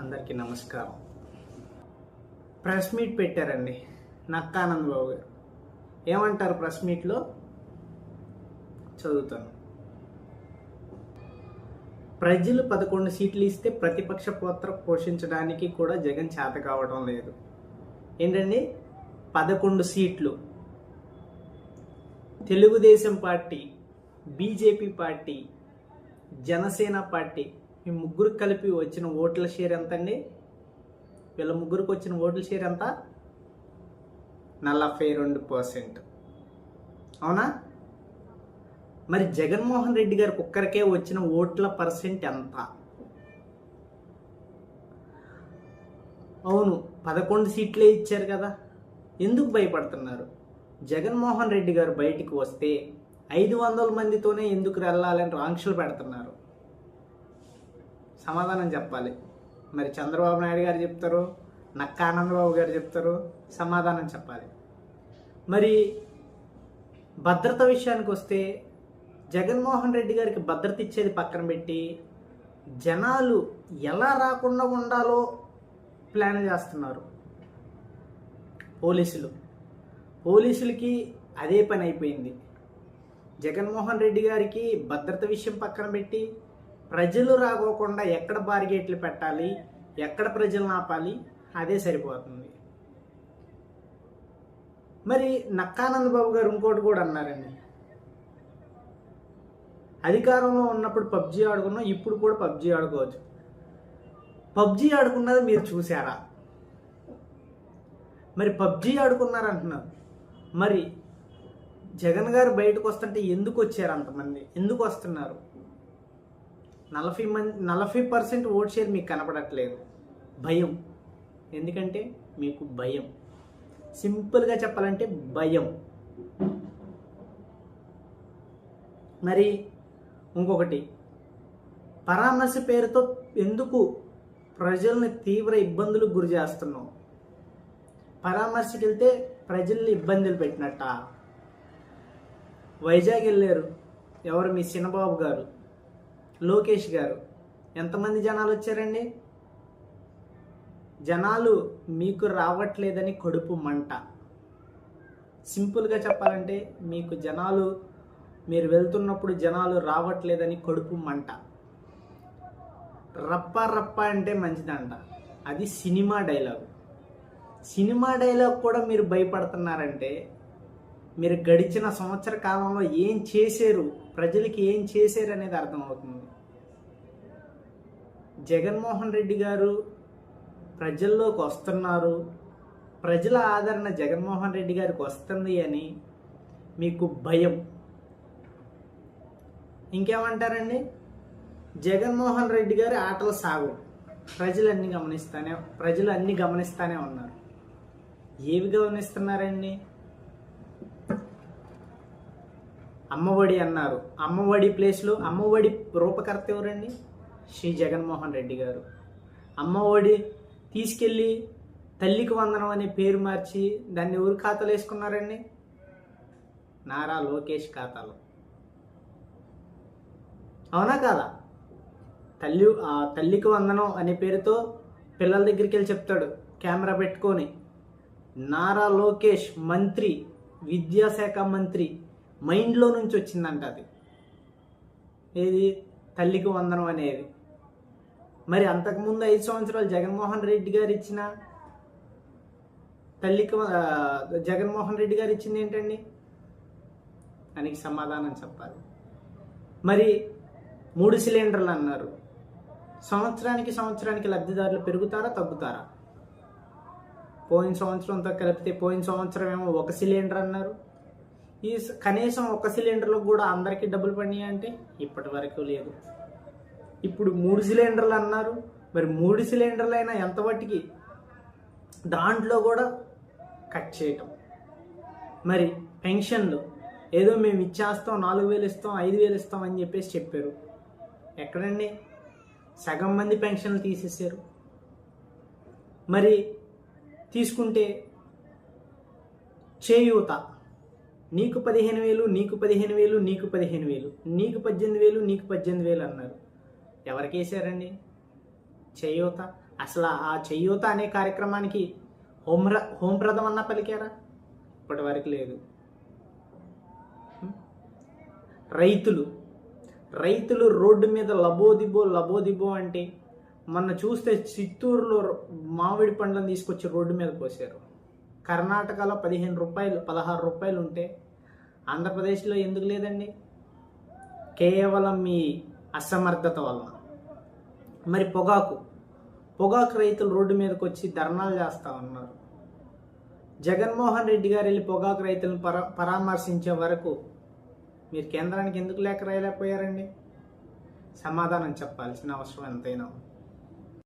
అందరికీ నమస్కారం. Press meet పెట్టారండి నక్కానంద్ బాబు గారు. ఏమంటారు ప్రెస్ మీట్లో? చదువుతాను. ప్రజలు పదకొండు సీట్లు ఇస్తే ప్రతిపక్ష పాత్ర పోషించడానికి కూడా జగన్ చేత కావడం లేదు. ఏంటండి? పదకొండు సీట్లు. Telugu Desam party BJP party Janasena party ఈ ముగ్గురు కలిపి వచ్చిన ఓట్ల షేర్ ఎంత అండి వీళ్ళ ముగ్గురికి వచ్చిన ఓట్ల షేర్ ఎంత? నలభై రెండు పర్సెంట్. అవునా? మరి జగన్మోహన్ రెడ్డి గారికి ఒక్కరికే వచ్చిన ఓట్ల పర్సెంట్ ఎంత? అవును పదకొండు సీట్లే ఇచ్చారు కదా. ఎందుకు భయపడుతున్నారు? జగన్మోహన్ రెడ్డి గారు బయటికి వస్తే ఐదు వందల మందితోనే ఎందుకు వెళ్ళాలని ఆంక్షలు పెడుతున్నారు? సమాధానం చెప్పాలి. మరి చంద్రబాబు నాయుడు గారు చెప్తారు నక్క ఆనందబాబు గారు చెప్తారు సమాధానం చెప్పాలి. మరి భద్రత విషయానికి వస్తే జగన్మోహన్ రెడ్డి గారికి భద్రత ఇచ్చేది పక్కన పెట్టి జనాలు ఎలా రాకుండా ఉండాలో ప్లాన్ చేస్తున్నారు. పోలీసులు. పోలీసులకి అదే పని అయిపోయింది. జగన్మోహన్ రెడ్డి గారికి భద్రత విషయం పక్కన పెట్టి ప్రజలు రాకోకుండా ఎక్కడ బారిగేట్లు పెట్టాలి ఎక్కడ ప్రజలను ఆపాలి అదే సరిపోతుంది. మరి నక్కానంద బాబు గారు ఇంకోటి కూడా అన్నారండి. అధికారంలో ఉన్నప్పుడు పబ్జీ ఆడుకున్నాం ఇప్పుడు కూడా పబ్జీ ఆడుకోవచ్చు. పబ్జీ ఆడుకున్నది మీరు చూసారా మరి పబ్జీ ఆడుకున్నారంటున్నారు మరి జగన్ గారు బయటకు వస్తుంటే ఎందుకు వచ్చారు అంతమంది? ఎందుకు వస్తున్నారు? నలభై మంది నలభై పర్సెంట్ ఓట్ షేర్ మీకు కనపడట్లేదు. భయం. ఎందుకంటే మీకు భయం. సింపుల్గా చెప్పాలంటే భయం. మరి ఇంకొకటి పరామర్శ పేరుతో ఎందుకు ప్రజల్ని తీవ్ర ఇబ్బందులకు గురి చేస్తున్నాం పరామర్శకి వెళ్తే ప్రజల్ని ఇబ్బందులు పెట్టినట్ట? వైజాగ్ వెళ్ళారు. ఎవరు? మీ చిన్నబాబు గారు. లోకేష్ గారు. ఎంతమంది జనాలు వచ్చారండి? జనాలు మీకు రావట్లేదని కడుపు మంట. సింపుల్గా చెప్పాలంటే మీకు జనాలు మీరు వెళ్తున్నప్పుడు జనాలు రావట్లేదని కడుపు మంట. రప్ప రప్ప అంటే మంచిదంట. అది సినిమా డైలాగ్. సినిమా డైలాగ్ కూడా మీరు భయపడుతున్నారంటే మీరు గడిచిన సంవత్సర కాలంలో ఏం చేశారు? ప్రజలకి ఏం చేశారు అనేది అర్థమవుతుంది. జగన్మోహన్ రెడ్డి గారు ప్రజల్లోకి వస్తున్నారు. ప్రజల ఆదరణ జగన్మోహన్ రెడ్డి గారికి వస్తుంది అని మీకు భయం. ఇంకేమంటారండి? జగన్మోహన్ రెడ్డి గారి ఆటలు సాగు. ప్రజలు గమనిస్తానే ప్రజలు అన్నీ గమనిస్తానే ఉన్నారు. ఏవి గమనిస్తున్నారండి? అమ్మఒడి అన్నారు. అమ్మఒడి ప్లేస్లో అమ్మఒడి రూపకర్త ఎవరండి? శ్రీ జగన్మోహన్ రెడ్డి గారు. అమ్మ ఒడి తీసుకెళ్ళి తల్లికి వందనం అనే పేరు మార్చి దాన్ని ఎవరు ఖాతాలో వేసుకున్నారండి? నారా లోకేష్ ఖాతాలో. అవునా కాదా? తల్లి ఆ తల్లికి వందనం అనే పేరుతో పిల్లల దగ్గరికి వెళ్ళి చెప్తాడు కెమెరా పెట్టుకొని. నారా లోకేష్ మంత్రి విద్యాశాఖ మంత్రి మైండ్లో నుంచి వచ్చిందంట అది. ఏది? తల్లికి వందనం అనేది. మరి అంతకుముందు ఐదు సంవత్సరాలు జగన్మోహన్ రెడ్డి గారు ఇచ్చిన తల్లికి జగన్మోహన్ రెడ్డి గారు ఇచ్చింది ఏంటండి? దానికి సమాధానం చెప్పాలి. మరి మూడు సిలిండర్లు అన్నారు. సంవత్సరానికి సంవత్సరానికి లబ్ధిదారులు పెరుగుతారా తగ్గుతారా? పోయిన సంవత్సరంతో కలిపితే పోయిన సంవత్సరం ఏమో ఒక సిలిండర్ అన్నారు. ఈ కనీసం ఒక సిలిండర్లకు కూడా అందరికీ డబ్బులు పడినాయి అంటే ఇప్పటి వరకు లేదు. ఇప్పుడు మూడు సిలిండర్లు అన్నారు. మరి మూడు సిలిండర్లు అయినా ఎంత వాటికి దాంట్లో కూడా కట్ చేయటం. మరి పెన్షన్లు ఏదో మేము ఇచ్చేస్తాం నాలుగు వేలు ఇస్తాం ఐదు వేలు ఇస్తాం అని చెప్పేసి చెప్పారు. ఎక్కడండి? సగం మంది పెన్షన్లు తీసేసారు మరి తీసుకుంటే చేయూత నీకు పదిహేను వేలు నీకు పదిహేను వేలు నీకు పదిహేను వేలు నీకు పద్దెనిమిది వేలు నీకు పద్దెనిమిది వేలు అన్నారు. ఎవరికి వేశారండి? చేయూత. అసలు ఆ చేయూత అనే కార్యక్రమానికి హోంర హోంప్రదం అన్న పలికారా? ఇప్పటి వరకు లేదు రైతులు రైతులు రోడ్డు మీద లబోదిబో లబోదిబో అంటే మొన్న చూస్తే చిత్తూరులో మామిడి పండ్లను తీసుకొచ్చి రోడ్డు మీద పోసారు కర్ణాటకలో పదిహేను రూపాయలు పదహారు రూపాయలు ఉంటే ఆంధ్రప్రదేశ్లో ఎందుకు లేదండి? కేవలం మీ అసమర్థత వలన. మరి పొగాకు. పొగాకు రైతులు రోడ్డు మీదకి వచ్చి ధర్నాలు చేస్తా ఉన్నారు. జగన్మోహన్ రెడ్డి గారు వెళ్ళి పొగాకు రైతులను పరా పరామర్శించే వరకు మీరు కేంద్రానికి ఎందుకు లేఖ రాయలేకపోయారండి? సమాధానం చెప్పాల్సిన అవసరం ఎంతైనా ఉంది.